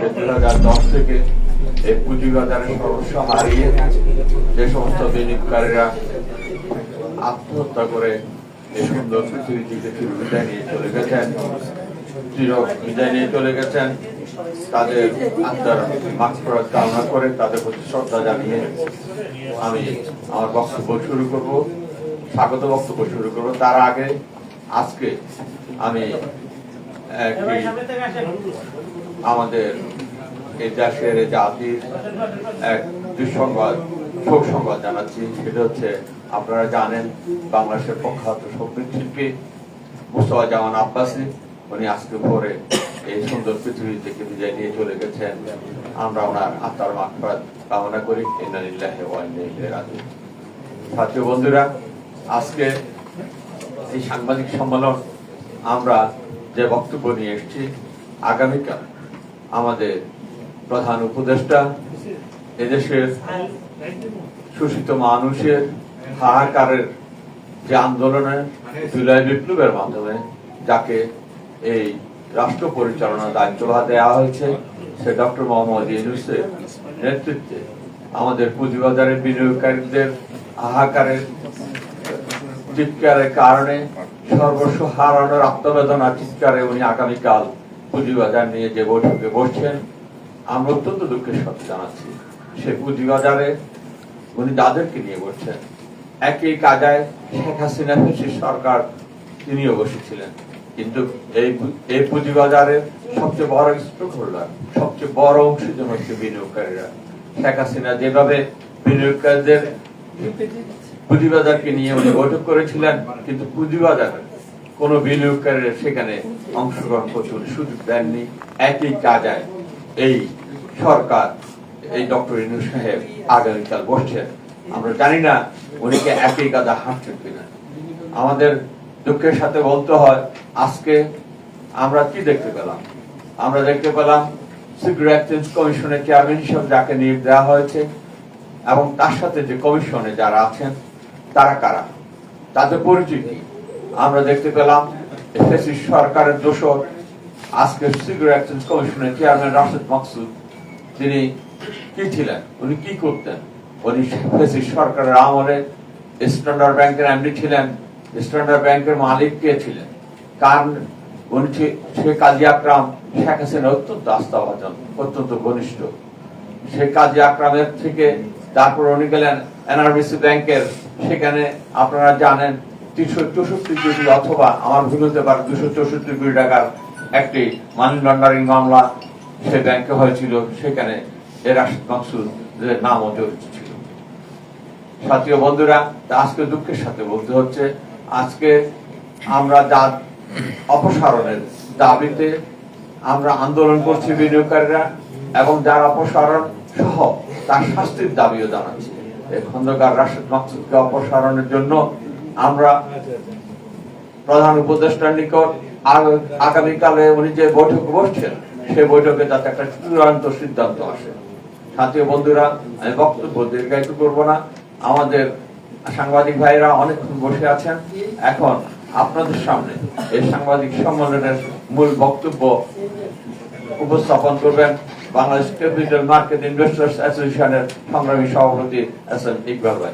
দুই হাজার দশ থেকে এই পুঁজিবাজারের সমস্যা হারিয়ে যে সমস্ত বিনিয়োগকারীরা আত্মহত্যা করে এই সুন্দর পৃথিবী থেকে বিদায় নিয়ে চলে গেছেন চির বিদায় নিয়ে চলে গেছেন। তাদের আত্মার মাত্রা কামনা করে তাদের প্রতি শ্রদ্ধা জানিয়ে আমি আমার বক্তব্য শুরু করব, স্বাগত বক্তব্য শুরু করব। তার আগে আজকে আমি আমাদের এই দেশের জাতির এক দুঃসংবাদ, শোক সংবাদ জানাচ্ছি। সেটা হচ্ছে, আপনারা জানেন, বাংলাদেশের প্রখ্যাত সংগীত শিল্পী মুস্তফা জামান আব্বাসী। উনি আজকে ভোরে এই সুন্দর পৃথিবী থেকে বিদায় নিয়ে চলে গেছেন। আমরা ওনার আত্মার মাকফাত কামনা করি। ইন্নালিল্লাহি রাজিউন। ছাত্র বন্ধুরা, আজকে এই সাংবাদিক সম্মেলন আমরা যে বক্তব্য নিয়ে এসেছি, আগামীকাল আমাদের প্রধান উপদেষ্টা, এদেশের শোষিত মানুষের হাহাকারের যে আন্দোলনের জুলাই বিপ্লবের মাধ্যমে যাকে এই রাষ্ট্র পরিচালনার দায়িত্ব দেওয়া হয়েছে, সে ডক্টর মোহাম্মদ ইউনুসের নেতৃত্বে আমাদের পুঁজিবাজারের বিনিয়োগকারীদের হাহাকারের চিৎকারের কারণে সর্বস্ব হারানোর আত্মবেদনা চিৎকারে উনি আগামীকাল পুঁজিবাজার নিয়ে যে বৈঠকে বসছেন। আমরা অত্যন্ত দুঃখের সাথে জানাচ্ছি। সে পুঁজিবাজারে উনি যাদেরকে নিয়ে বসছেন, একই কাজায় শেখ হাসিনা ফেসির সরকার তিনিও বসেছিলেন। কিন্তু এই এই পুঁজিবাজারের সবচেয়ে বড় স্টক হোল্ডার সবচেয়ে বড় অংশীজন হচ্ছে বিনিয়োগকারীরা। শেখ হাসিনা যেভাবে বিনিয়োগকারীদের পুঁজিবাজারকে নিয়ে উনি বৈঠক করেছিলেন, কিন্তু পুঁজিবাজার কোন বিনিয়োগকারীরা সেখানে অংশগ্রহণ করতে সুযোগ দেননি। একই কাজায় এই সরকার, এই ডক্টর ইনু সাহেব আগামীকাল বসছেন আমরা জানি না উনি কি একই কাজা হাঁটছেন কিনা। আমাদের দুঃখের সাথে বলতে হয়, আজকে আমরা কি দেখতে পেলাম? আমরা দেখতে পেলাম সিকিউরিটি এক্সচেঞ্জ কমিশনের চেয়ারম্যান হিসেবে যাকে নিয়োগ দেওয়া হয়েছে এবং তার সাথে যে কমিশনে যারা আছেন, তারা কারা? তাদের পরিচয় কি আমরা দেখতে পেলাম সরকারের দোষর আজকে সিকিউরিটি এক্সচেঞ্জ কমিশনের চেয়ারম্যান রাশেদ মাকসুদ, তিনি কি ছিলেন? উনি কি করতেন? উনি সরকারের আমলে স্ট্যান্ডার্ড ব্যাংকের এমডি ছিলেন, স্ট্যান্ডার্ড ব্যাংকের মালিক কে ছিলেন? কারণ উনি শেখ কাজী আকরাম শেখ হাসিনা অত্যন্ত আস্থাভাজন, অত্যন্ত ঘনিষ্ঠ। শেখ কাজী আকরামের থেকে তারপর উনি গেলেন এনআরবিসি ব্যাংকের, সেখানে আপনারা জানেন তিনশো চৌষট্টি কোটি অথবা, আমার ভুল হতে পারে, দুশো চৌষট্টি কোটি টাকার একটি মানি লন্ডারিং মামলা সে ব্যাংকে হয়েছিল, সেখানে এ রাশিদ মাকসুদের নামও জড়িত ছিল সাথীয় বন্ধুরা আজকে দুঃখের সাথে বলতে হচ্ছে, আজকে আমরা যা অপসারণের দাবিতে আমরা আন্দোলন করছি বিনিয়োগকারীরা, এবং যার অপসারণ সহ তার শাস্তির দাবিও জানাচ্ছি। এই খন্দকার রাশেদ মাকসুদকে অপসারণের জন্য আমরা প্রধান উপদেষ্টার নিকট আগ- আগামীকালে উনি যে বৈঠক বসছেন, সেই বৈঠকে যাতে একটা চূড়ান্ত সিদ্ধান্ত আসে। সাথীয় বন্ধুরা, আমি বক্তব্য দীর্ঘায়িত করব না। আমাদের সাংবাদিক ভাইরা অনেকক্ষণ বসে আছেন। এখন আপনাদের সামনে এই সাংবাদিক সম্মেলনের মূল বক্তব্য উপস্থাপন করবেন বাংলাদেশ ক্যাপিটাল মার্কেট ইনভেস্টার্স অ্যাসোসিয়েশনের সংগ্রামী সভাপতি এস এম ইকবাল ভাই।